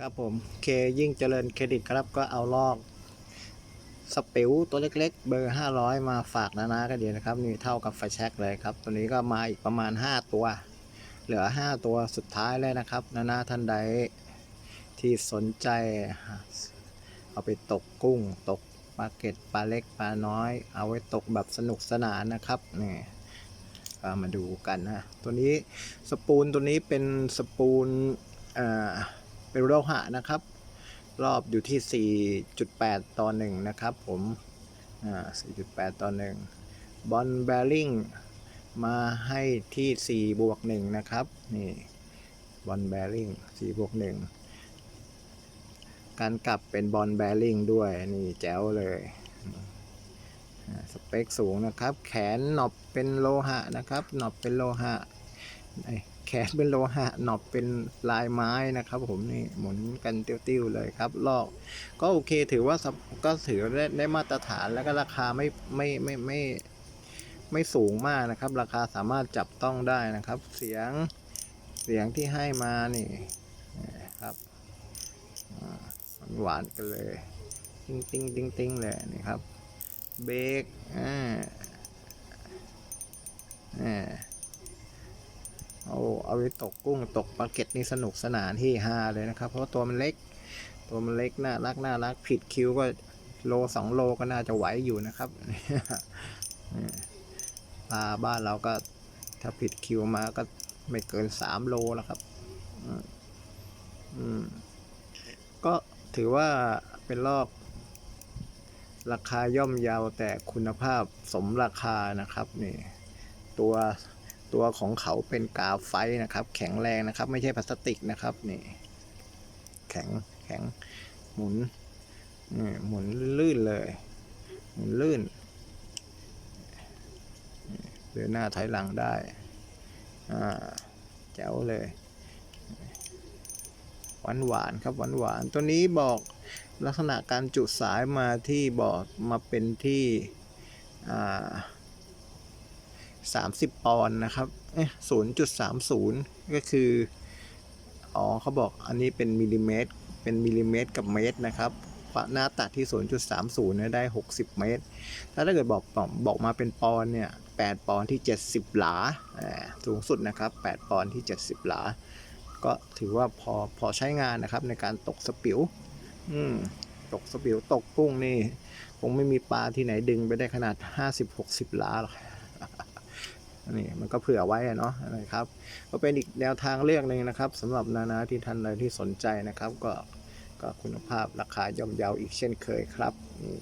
ครับผมเคยิ่งเจริญเครดิตครับก็เอาลอกสปิวตัวเล็กๆ เบอร์ 500 มาฝากนานากันเดียวนะครับนี่เท่ากับไฟแช็กเลยครับ ตัวนี้ก็มาอีกประมาณ 5 ตัว เหลือ 5 ตัวสุดท้ายเลยนะครับนานาท่านใดที่สนใจ เอาไปตกกุ้ง ตกปลาเก็ดปลาเล็กปลาน้อย เอาไว้ตกแบบสนุกสนานนะครับนี่ก็มาดูกันนะ ตัวนี้สปูนตัวนี้เป็นสปูนอ่อ เป็นโลหะนะครับ รอบอยู่ที่ 4.8 ต่อ 1 นะครับผม อ่า 4.8 ต่อ 1 บอลแบริ่งมาให้ที่ 4 บวก 1 นะครับ นี่ บอลแบริ่ง4บวก 1 การกลับเป็นบอลแบริ่งด้วย นี่แจ๋วเลยสเปคสูงนะครับ แขนหนอบเป็นโลหะนะครับ หนอบเป็นโลหะ นเป็นโลหะหนอบเป็นลายไม้นะครับ ผมนี่หมุนกันติ้วๆเลยครับ ลอกก็โอเคถือว่าก็ถือได้ได้มาตรฐานแล้วก็ราคาไม่ไม่ไม่ไม่ไม่สูงมากนะครับ ราคาสามารถจับต้องได้นะครับ เสียงเสียงที่ให้มานี่นะครับอ่าหวานกันเลยติ้งติ้งติ้งติ้งเลยนี่ครับเบรกอ่าอ่า เอาเอาไปตกกุ้งตกปลาเก็ตนี่สนุกสนานที่ฮาเลยนะครับ เพราะาตัวมันเล็ก ตัวมันเล็กน่ารักน่ารักผิดคิวก็โลสองโลก็น่าจะไหวอยู่นะครับนี่ปลาบ้านเราก็ถ้าผิดคิวมาก็ไม่เกินสามโลแล้วครับอืมอืมก็ถือว่าเป็นรอบราคาย่อมเยาวแต่คุณภาพสมราคานะครับนี่ตัว ตัวของเขาเป็นกาไฟนะครับ แข็งแรงนะครับ ไม่ใช่พลาสติกนะครับนี่แข็งแข็งหมุนนี่หมุนลื่นเลย หมุนลื่นเดินหน้าถอยหลังได้อ่าแจ๋วเลยหวานหวานครับหวานหวานตัวนี้บอกลักษณะการจุสายมาที่บอกมาเป็นที่อ่า สามสิบปอนด์นะครับเอ๊ะศูนย์จุดสามศูนย์ก็คือ อ๋อเขาบอกอันนี้เป็นมิลลิเมตร เป็นมิลลิเมตรกับเมตรนะครับหน้าตัดที่ 0.30เนี่ยได้ 60 เมตรถ้าถ้าเกิดบอกบอกมาเป็นปอนด์เนี่ย 8 ปอนด์ที่ 70 หลาอ่าสูงสุดนะครับ 8 ปอนด์ที่ 70 หลา ก็ถือว่าพอพอใช้งานนะครับในการตกสปิวอืมตกสปิวตกกุ้งนี่ คงไม่มีปลาที่ไหนดึงไปได้ขนาด 50-60 หลาหรอก นี่มันก็เผื่อไว้อะเนาะนะครับก็เป็นอีกแนวทางเลือกหนึ่งนะครับสำหรับนานาที่ท่านใดที่สนใจนะครับ ก็ก็คุณภาพราคาย่อมเยาอีกเช่นเคยครับนี่